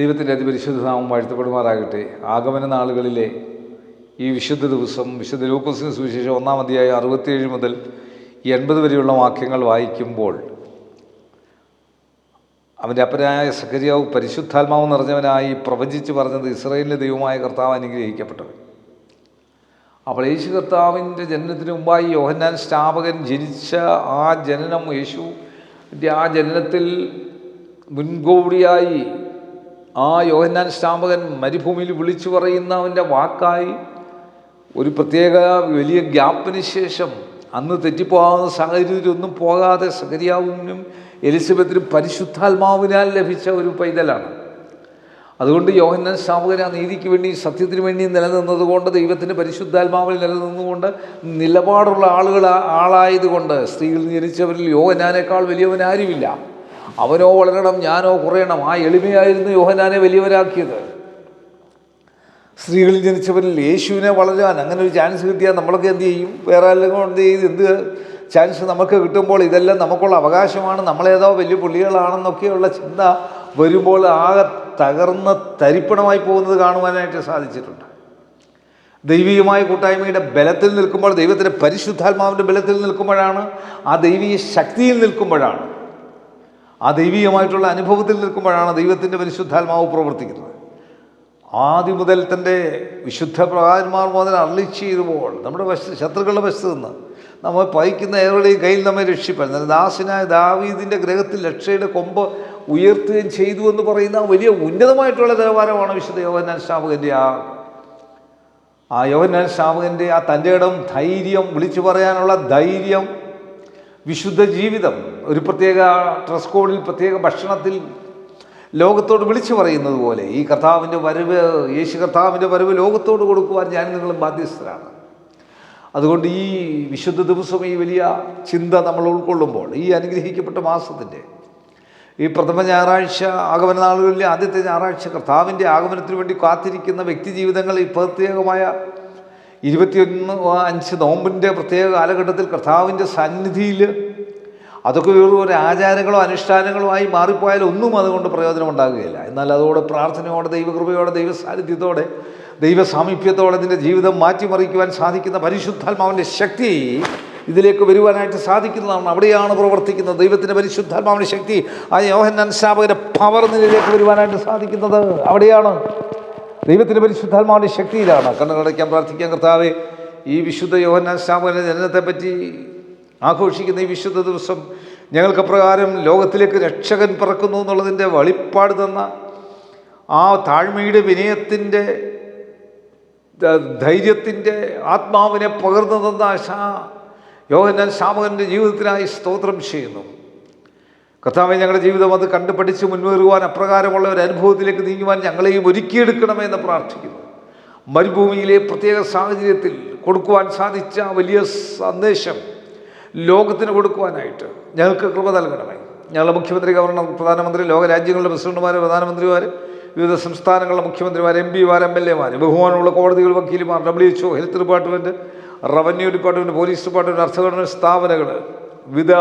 ദൈവത്തിന്റെ അതിപരിശുദ്ധ നാമം വാഴ്ത്തപ്പെടുമാറാകട്ടെ. ആഗമന നാളുകളിലെ ഈ വിശുദ്ധ ദിവസം വിശുദ്ധ ലൂക്കോസിന് സുവിശേഷം ഒന്നാം അധ്യായം അറുപത്തിയേഴ് മുതൽ എൺപത് വരെയുള്ള വാക്യങ്ങൾ വായിക്കുമ്പോൾ അവന്റെ അപ്പനായ സക്കരിയാവ് പരിശുദ്ധാത്മാവ് നിറഞ്ഞവനായി പ്രവചിച്ച് പറഞ്ഞത് ഇസ്രയേലിന്റെ ദൈവമായ കർത്താവ് അനുഗ്രഹിക്കപ്പെട്ടവൻ. അപ്പോൾ യേശു കർത്താവിന്റെ ജനനത്തിന് മുമ്പായി യോഹന്നാൻ സ്നാപകൻ ജനിച്ച ആ ജനനം യേശുവിന്റെ ആ ജനനത്തിൽ മുൻകൂടിയായി ആ യോഹന്നാൻ സ്റ്റാമ്പകൻ മരുഭൂമിയിൽ വിളിച്ചു പറയുന്ന അവന്റെ വാക്കായി ഒരു പ്രത്യേക വലിയ ഗ്യാപ്പിന് ശേഷം അന്ന് തെറ്റിപ്പോകാവുന്ന സാഹചര്യത്തിലൊന്നും പോകാതെ സകരിയാവിനും എലിസബത്തിനും പരിശുദ്ധാത്മാവിനാൽ ലഭിച്ച ഒരു പൈതലാണ്. അതുകൊണ്ട് യോഹന്നൻ സ്നാപകൻ ആ നീതിക്ക് വേണ്ടി സത്യത്തിന് വേണ്ടി നിലനിന്നതുകൊണ്ട് ദൈവത്തിന്റെ പരിശുദ്ധാത്മാവിൽ നിലനിന്നുകൊണ്ട് നിലപാടുള്ള ആളുകൾ ആളായതുകൊണ്ട് സ്ത്രീകൾ ജനിച്ചവരിൽ യോഹനാനേക്കാൾ വലിയവനാരുമില്ല. അവനോ വളരണം ഞാനോ കുറയണം. ആ എളിമയായിരുന്നു യോഹനാനെ വലിയവരാക്കിയത്. സ്ത്രീകളിൽ ജനിച്ചവരിൽ യേശുവിനെ വളരാൻ അങ്ങനെ ഒരു ചാൻസ് കിട്ടിയാൽ നമ്മളൊക്കെ എന്ത് ചെയ്യും? വേറെ ആരെങ്കിലും എന്ത് ചെയ്ത് എന്ത് ചാൻസ് നമുക്ക് കിട്ടുമ്പോൾ ഇതെല്ലാം നമുക്കുള്ള അവകാശമാണ്. നമ്മളേതോ വലിയ പുള്ളികളാണെന്നൊക്കെയുള്ള ചിന്ത വരുമ്പോൾ ആകെ തകർന്ന് തരിപ്പണമായി പോകുന്നത് കാണുവാനായിട്ട് സാധിച്ചിട്ടുണ്ട്. ദൈവികമായ കൂട്ടായ്മയുടെ ബലത്തിൽ നിൽക്കുമ്പോൾ ദൈവത്തിന്റെ പരിശുദ്ധാത്മാവിന്റെ ബലത്തിൽ നിൽക്കുമ്പോഴാണ് ആ ദൈവീയ ശക്തിയിൽ നിൽക്കുമ്പോഴാണ് ആ ദൈവികമായിട്ടുള്ള അനുഭവത്തിൽ നിൽക്കുമ്പോഴാണ് ദൈവത്തിന്റെ പരിശുദ്ധാത്മാവ് പ്രവർത്തിക്കുന്നത്. ആദ്യം മുതൽ തന്റെ വിശുദ്ധ പ്രകാരന്മാർ മുതൽ അരളി ചെയ്തുമ്പോൾ നമ്മുടെ വശത്ത് ശത്രുക്കളുടെ വശത്ത് നിന്ന് നമ്മൾ പയിക്കുന്ന ഏവരുടെയും കയ്യിൽ നമ്മെ രക്ഷിപ്പാൻ. ദാസനായ ദാവീദിന്റെ ഗ്രഹത്തിൽ രക്ഷയുടെ കൊമ്പ് ഉയർത്തുകയും ചെയ്തു എന്ന് പറയുന്ന വലിയ ഉന്നതമായിട്ടുള്ള നിലവാരമാണ് വിശുദ്ധ യോഹന്നാൻ ശ്രാവകന്റെ ആ ആ യോഹന്നാൻ ശ്രാവകന്റെ ആ തന്റെ ഇടം ധൈര്യം വിളിച്ചു പറയാനുള്ള ധൈര്യം വിശുദ്ധ ജീവിതം ഒരു പ്രത്യേക ഡ്രസ് കോഡിൽ പ്രത്യേക ഭക്ഷണത്തിൽ ലോകത്തോട് വിളിച്ചു പറയുന്നത് പോലെ ഈ കർത്താവിന്റെ വരവ് യേശു കർത്താവിന്റെ വരവ് ലോകത്തോട് കൊടുക്കുവാൻ ഞാൻ നിങ്ങളും ബാധ്യസ്ഥരാണ്. അതുകൊണ്ട് ഈ വിശുദ്ധ ദിവസം ഈ വലിയ ചിന്ത നമ്മൾ ഉൾക്കൊള്ളുമ്പോൾ ഈ അനുഗ്രഹിക്കപ്പെട്ട മാസത്തിന്റെ ഈ പ്രഥമ ഞായറാഴ്ച ആഗമന നാളുകളിലെ ആദ്യത്തെ ഞായറാഴ്ച കർത്താവിന്റെ ആഗമനത്തിന് വേണ്ടി കാത്തിരിക്കുന്ന വ്യക്തി ജീവിതങ്ങളിൽ പ്രത്യേകമായ ഇരുപത്തിയൊന്ന് അഞ്ച് നോമ്പിന്റെ പ്രത്യേക കാലഘട്ടത്തിൽ കർത്താവിന്റെ സന്നിധിയിൽ അതൊക്കെ വെറും ഒരു ആചാരങ്ങളോ അനുഷ്ഠാനങ്ങളോ ആയി മാറിപ്പോയാൽ ഒന്നും അതുകൊണ്ട് പ്രയോജനം ഉണ്ടാകുകയില്ല. എന്നാൽ അതോടെ പ്രാർത്ഥനയോടെ ദൈവകൃപയോടെ ദൈവ സാന്നിധ്യത്തോടെ ദൈവ നിന്റെ ജീവിതം മാറ്റിമറിക്കുവാൻ സാധിക്കുന്ന പരിശുദ്ധാത്മാവിന്റെ ശക്തി ഇതിലേക്ക് വരുവാനായിട്ട് സാധിക്കുന്നതാണ്. അവിടെയാണ് പ്രവർത്തിക്കുന്നത് ദൈവത്തിന്റെ പരിശുദ്ധാത്മാവിന്റെ ശക്തി. ആ യോഹൻ സ്നാപകന്റെ പവർ നിലയിലേക്ക് വരുവാനായിട്ട് സാധിക്കുന്നത്. അവിടെയാണ്. ദൈവത്തിന്റെ പരിശുദ്ധാത്മാവിന്റെ ശക്തിയിലാണ്. കണ്ണുകളടയ്ക്കാൻ പ്രാർത്ഥിക്കാൻ കർത്താവെ ഈ വിശുദ്ധ യോഹന്നാൻ സ്നാപകന്റെ ജനനത്തെപ്പറ്റി ആഘോഷിക്കുന്ന ഈ വിശുദ്ധ ദിവസം ഞങ്ങൾക്ക് അപ്രകാരം ലോകത്തിലേക്ക് രക്ഷകൻ പിറക്കുന്നു എന്നുള്ളതിന്റെ വെളിപ്പാട് തന്ന ആ താഴ്മയുടെ വിനയത്തിന്റെ ധൈര്യത്തിന്റെ ആത്മാവിനെ പകർന്നു തന്ന യോഹന്നാൻ ശാമകന്റെ ജീവിതത്തിനായി സ്തോത്രം ചെയ്യുന്നു. കർത്താവെ ഞങ്ങളുടെ ജീവിതം അത് കണ്ടു പഠിച്ച് മുന്നേറുവാൻ അപ്രകാരമുള്ള ഒരു അനുഭവത്തിലേക്ക് നീങ്ങുവാൻ ഞങ്ങളെയും ഒരുക്കിയെടുക്കണമേ എന്ന് പ്രാർത്ഥിക്കുന്നു. മരുഭൂമിയിലെ പ്രത്യേക സാഹചര്യത്തിൽ കൊടുക്കുവാൻ സാധിച്ച വലിയ സന്ദേശം ലോകത്തിന് കൊടുക്കുവാനായിട്ട് ഞങ്ങൾക്ക് കൃപ നൽകണമേ. ഞങ്ങളുടെ മുഖ്യമന്ത്രി ഗവർണർ പ്രധാനമന്ത്രി ലോകരാജ്യങ്ങളുടെ പ്രസിഡന്റുമാർ പ്രധാനമന്ത്രിമാർ വിവിധ സംസ്ഥാനങ്ങളിലെ മുഖ്യമന്ത്രിമാർ എം പിമാർ എം എൽ എമാർ ബഹുമാനമുള്ള കോടതികൾ വക്കീലുമാർ W H health department revenue department police department അർത്ഥഘടന സ്ഥാപനങ്ങൾ വിവിധ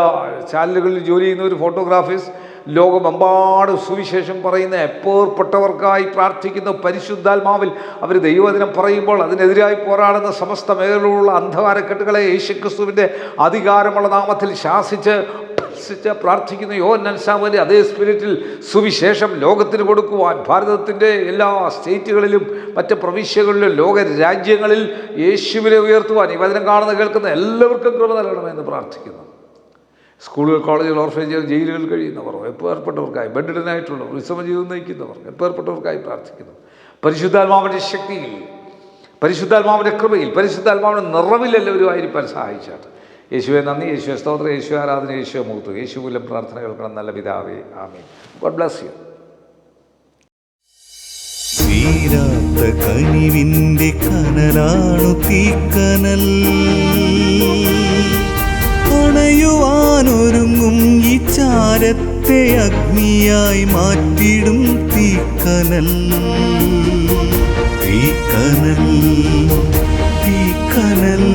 ചാനലുകളിൽ ജോലി ചെയ്യുന്ന ഒരു ഫോട്ടോഗ്രാഫേഴ്സ് ലോകമെമ്പാടും സുവിശേഷം പറയുന്ന എപ്പോർപ്പെട്ടവർക്കായി പ്രാർത്ഥിക്കുന്ന പരിശുദ്ധാത്മാവിൽ അവർ ദൈവദിനം പറയുമ്പോൾ അതിനെതിരായി പോരാടുന്ന സമസ്ത മേഖലയിലുള്ള അന്ധകാരക്കെട്ടുകളെ യേശുക്രിസ്തുവിന്റെ അധികാരമുള്ള നാമത്തിൽ ശാസിച്ച് പ്രാർത്ഥിക്കുന്ന യോഹന്നാൻ സാമന്റെ അതേ സ്പിരിറ്റിൽ സുവിശേഷം ലോകത്തിന് കൊടുക്കുവാൻ ഭാരതത്തിന്റെ എല്ലാ സ്റ്റേറ്റുകളിലും മറ്റ് പ്രവിശ്യകളിലും ലോക രാജ്യങ്ങളിൽ യേശുവിനെ ഉയർത്തുവാൻ ഈ വചനം കാണുന്ന കേൾക്കുന്ന എല്ലാവർക്കും കൃപ നൽകണമെന്ന് പ്രാർത്ഥിക്കുന്നു. സ്കൂളുകൾ കോളേജുകൾ ഓർഫനേജുകൾ ജയിലുകളിൽ കഴിയുന്നവർ എപ്പേർപ്പെട്ടവർക്കായി ബെഡിഡനായിട്ടുള്ളവർ വിശ്രമ ജീവിതം നയിക്കുന്നവർ എപ്പേർപ്പെട്ടവർക്കായി പ്രാർത്ഥിക്കുന്നു? പരിശുദ്ധാത്മാവിന്റെ ശക്തിയിൽ പരിശുദ്ധാത്മാവിന്റെ കൃപയിൽ പരിശുദ്ധാത്മാവിന്റെ നിറവിൽ എല്ലാവരും ആയിരിക്കാൻ സഹായിച്ചാട്ട് യേശുവെ നന്ദി. യേശുവെ സ്തോത്രം. യേശു ആരാധന. യേശുവെ മുഖത്തു യേശു മൂലം പ്രാർത്ഥന കേൾക്കണം. നല്ല പിതാവേ ആമീൻ. ഗോഡ് ബ്ലസ് യു തീരാത്ത കനിവിന്റെ കനലാണു തീക്കനൽ. അണയുവാനൊരുങ്ങും ഈ ചാരത്തെ അഗ്നിയായി മാറ്റിടും തീക്കനൽ. തീക്കനൽ തീക്കനൽ.